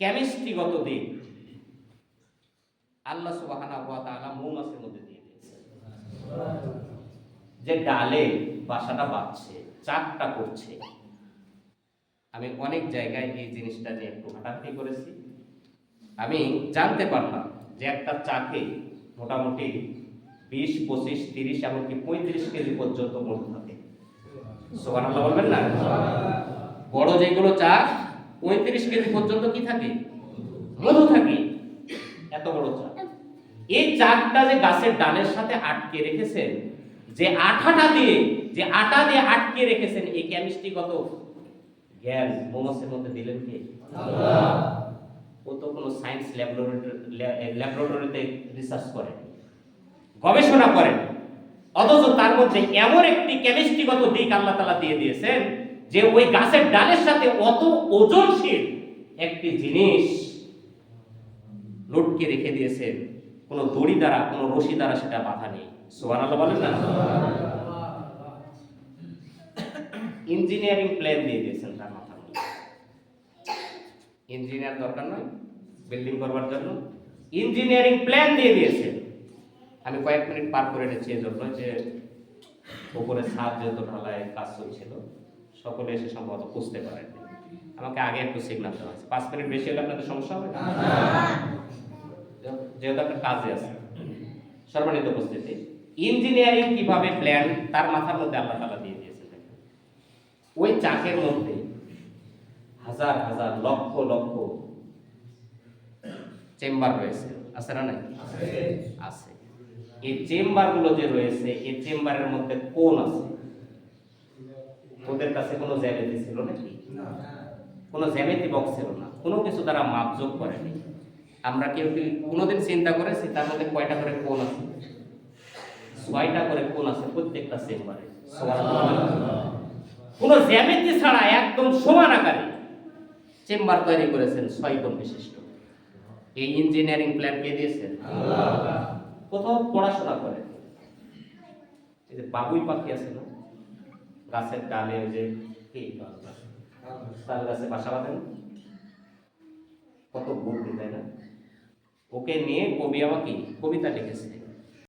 কেমিস্ট্রিগত দিক। আল্লাহ সুবহানাহু ওয়া তাআলা মৌমাছির মধ্যে দিয়ে দিয়েছে। যে ডালে বাসাটা বাঁধছে চাকটা করছে। আমি অনেক জায়গায় এই জিনিসটা নিয়ে একটু ঘাটাঘাটি করেছি। আমি জানতে পারলাম যে একটা চাকে মোটামুটি বিশ, পঁচিশ, তিরিশ, এমনকি পঁয়ত্রিশ কেজি পর্যন্ত মধু থাকে। আল্লাহ বলবেন না? বড় যেগুলো চাক পঁয়ত্রিশ কেজি পর্যন্ত কি থাকে? মধু থাকে। এত বড় চাক। এই চাকটা যে গাছের ডালের সাথে আটকে রেখেছেন, যে আঠাটা দিয়ে, যে আটা দিয়ে আটকে রেখেছেন, এই কেমিস্ট্রিগত জ্ঞান। মৌমাছির মধ্যে দিলেন কে? ও তো কোনো সায়েন্স ল্যাবরেটরি ল্যাবরেটরিতে রিসার্চ করেন, গবেষণা করেন। অথচ তার মধ্যে এমন একটি কেমিস্ট্রিগত দিক আল্লাহ তালা দিয়ে দিয়েছেন যে ওই গাছের ডালের সাথে অত ওজনশীল একটি জিনিস লটকে রেখে দিয়েছেন কোনো দড়ি দ্বারা, কোনো রশি দ্বারা সেটা বাধা নেই। সোহান আল্লাহ বলেন না? ইঞ্জিনিয়ারিং প্ল্যান দিয়ে দিয়েছেন তার মাথার মধ্যে। ইঞ্জিনিয়ার দরকার নয়, বিল্ডিং করবার জন্য। ইঞ্জিনিয়ারিং প্ল্যান দিয়ে দিয়েছেন আমি কয়েক মিনিট পার করে এনেছি জন্য যে উপরে ছাদ যেহেতু ঢালাই কাজ চলছিল। সকলে এসে সম্ভবত বুঝতে পারেন। আমাকে আগে একটু সিগনাল দেওয়া আছে পাঁচ মিনিট বেশি হলে আপনাদের সমস্যা হবে যেহেতু একটা কাজে আছে। সর্বনিত উপস্থিতি। ইঞ্জিনিয়ারিং কীভাবে প্ল্যান তার মাথার মধ্যে আল্লাহ তালা দিয়ে দিয়েছে। ওই চাকের মধ্যে হাজার হাজার লক্ষ লক্ষ চেম্বার রয়েছে। আছে না নাই? আছে। এই চেম্বারগুলো যে রয়েছে এই চেম্বারের মধ্যে কোন আছে? ওদের কাছে কোনো জ্যামিতি ছিল নাকি? কোনো জ্যামিতি বক্স ছিল না। কোনো কিছু তারা মাপযোগ করেনি। আমরা কেউ কি কোনোদিন চিন্তা করেছি? তার মধ্যে কয়টা করে কোন আছে? ছয়টা করে কোন আছে প্রত্যেকটা চেম্বারে কোনো জ্যামিতি ছাড়া একদম সমান আকারে চেম্বার তৈরি করেছেন ছয় কোণ বিশিষ্ট। এই ইঞ্জিনিয়ারিং প্ল্যান কে দিয়েছেন কোথাও পড়াশোনা করেন। এই যে বাবুই পাখি আছে না? গাছের ডালে ওই যে কি? তার গাছে বাসা বাঁধেন। কত বুদ্ধি তাই না? ওকে নিয়ে কবি আমাকে কবিতা লিখেছে।